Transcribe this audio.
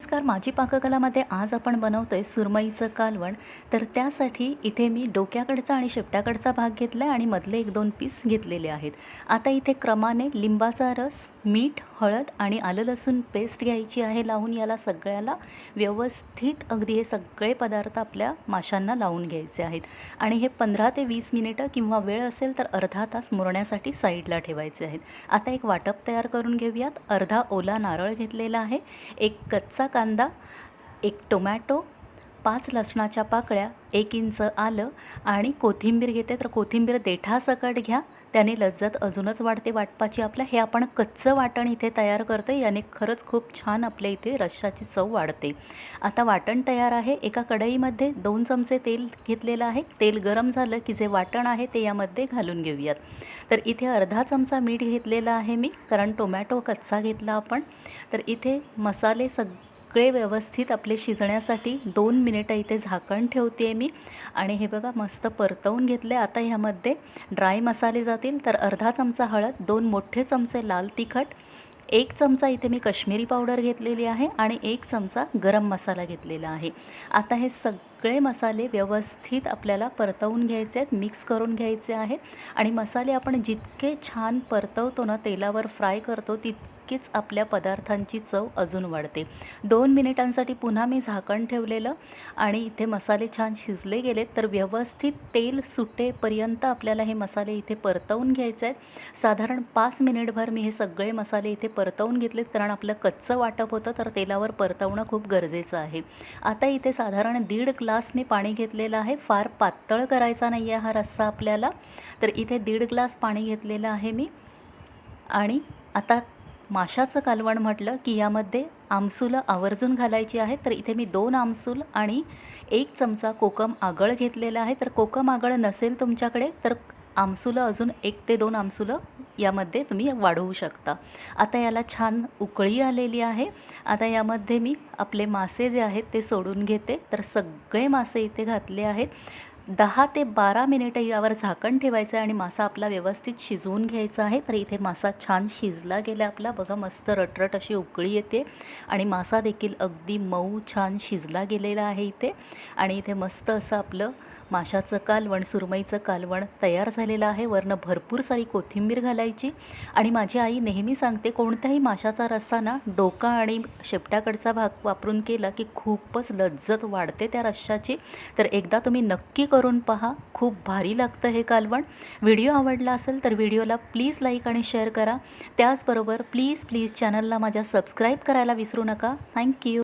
नमस्कार माझी पाककलामध्ये आज आपण बनवतो आहे सुरमईचं कालवण. तर त्यासाठी इथे मी डोक्याकडचा आणि शेपट्याकडचा भाग घेतला आहे आणि मधले एक दोन पीस घेतलेले आहेत. आता इथे क्रमाने लिंबाचा रस मीठ हळद आणि आलं लसूण पेस्ट घ्यायची आहे लावून याला सगळ्याला व्यवस्थित अगदी हे सगळे पदार्थ आपल्या माशांना लावून घ्यायचे आहेत. आणि हे पंधरा ते वीस मिनिटं किंवा वेळ असेल तर अर्धा तास मुरण्यासाठी साईडला ठेवायचे आहेत. आता एक वाटप तयार करून घेऊयात. अर्धा ओला नारळ घेतलेला आहे. एक कच्चा कांदा एक टोमॅटो पाच लसणाच्या पाकळ्या एक इंच आलं आणि कोथिंबीर घेते. तर कोथिंबीर देठासकट घ्या. त्याने लज्जत अजूनच वाढते. वाटपाची आपल्या हे आपण कच्चं वाटण इथे तयार करतो याने खरंच खूप छान आपल्या इथे रश्शाची चव वाढते. आता वाटण तयार आहे. एका कढईमध्ये दोन चमचे तेल घेतलेलं आहे. तेल गरम झालं की जे वाटण आहे ते यामध्ये घालून घेऊयात. तर इथे अर्धा चमचा मीठ घेतलेला आहे मी कारण टोमॅटो कच्चा घेतला आपण. तर इथे मसाले सग सगळे व्यवस्थित आपले शिजण्यासाठी दोन मिनिटं इथे झाकण ठेवते आहे मी. आणि हे बघा मस्त परतवून घेतले. आता ह्यामध्ये ड्राय मसाले जातील. तर अर्धा चमचा हळद दोन मोठे चमचे लाल तिखट एक चमचा इथे मी कश्मीरी पावडर घेतलेली आहे आणि एक चमचा गरम मसाला घेतलेला आहे. आता हे सग सगळे मसाले व्यवस्थित आपल्याला परतवून घ्यायचे आहेत मिक्स करून घ्यायचे आहेत. आणि मसाले आपण जितके छान परतवतो ना तेलावर फ्राय करतो तितकीच आपल्या पदार्थांची चव अजून वाढते. दोन मिनिटांसाठी पुन्हा मी झाकण ठेवलेलं आणि इथे मसाले छान शिजले गेलेत. तर व्यवस्थित तेल सुटेपर्यंत आपल्याला हे मसाले इथे परतवून घ्यायचे आहेत. साधारण पाच मिनिटभर मी हे सगळे मसाले इथे परतवून घेतलेत कारण आपलं कच्चं वाटप होतं तर तेलावर परतवणं खूप गरजेचं आहे. आता इथे साधारण दीड ग्लास ग्लास मी पाणी घेतलेलं आहे. फार पातळ करायचा नाही आहे हा रस्सा आपल्याला. तर इथे दीड ग्लास पाणी घेतलेलं आहे मी. आणि आता माशाचं कालवण म्हटलं की यामध्ये आमसूलं आवर्जून घालायची आहे. तर इथे मी दोन आमसूल आणि एक चमचा कोकम आगळ घेतलेला आहे. तर कोकम आगळ नसेल तुमच्याकडे तर आमसुलं अजून एक ते दोन आमसुलं यामध्ये तुम्ही वाढवू शकता. आता याला छान उकळी आलेली आहे. आता यामध्ये मी आपले मासे जे आहेत ते सोडून घेते. तर सगळे मासे इथे घातले आहेत. दहा ते बारा मिनिटं यावर झाकण ठेवायचं आहे आणि मासा आपला व्यवस्थित शिजवून घ्यायचा आहे. तर इथे मासा छान शिजला गेला आपला. बघा मस्त रटरट अशी उकळी येते आणि मासा देखील अगदी मऊ छान शिजला गेलेला आहे इथे. आणि इथे मस्त असं आपलं माशाचं कालवण सुरमईचं कालवण तयार झालेलं आहे. वरनं भरपूर सारी कोथिंबीर घालायची. आणि माझी आई नेहमी सांगते कोणत्याही माशाचा रस्सा ना डोका आणि शेपट्याकडचा भाग वापरून केला की खूपच लज्जत वाढते त्या रश्शाची तर एकदा तुम्ही नक्की करून पहा. खूप भारी लागतं हे कालवण. व्हिडिओ आवडला असेल तर व्हिडिओला प्लीज लाईक आणि शेअर करा. त्याचबरोबर प्लीज प्लीज चॅनलला माझ्या सबस्क्राईब करायला विसरू नका. थँक्यू.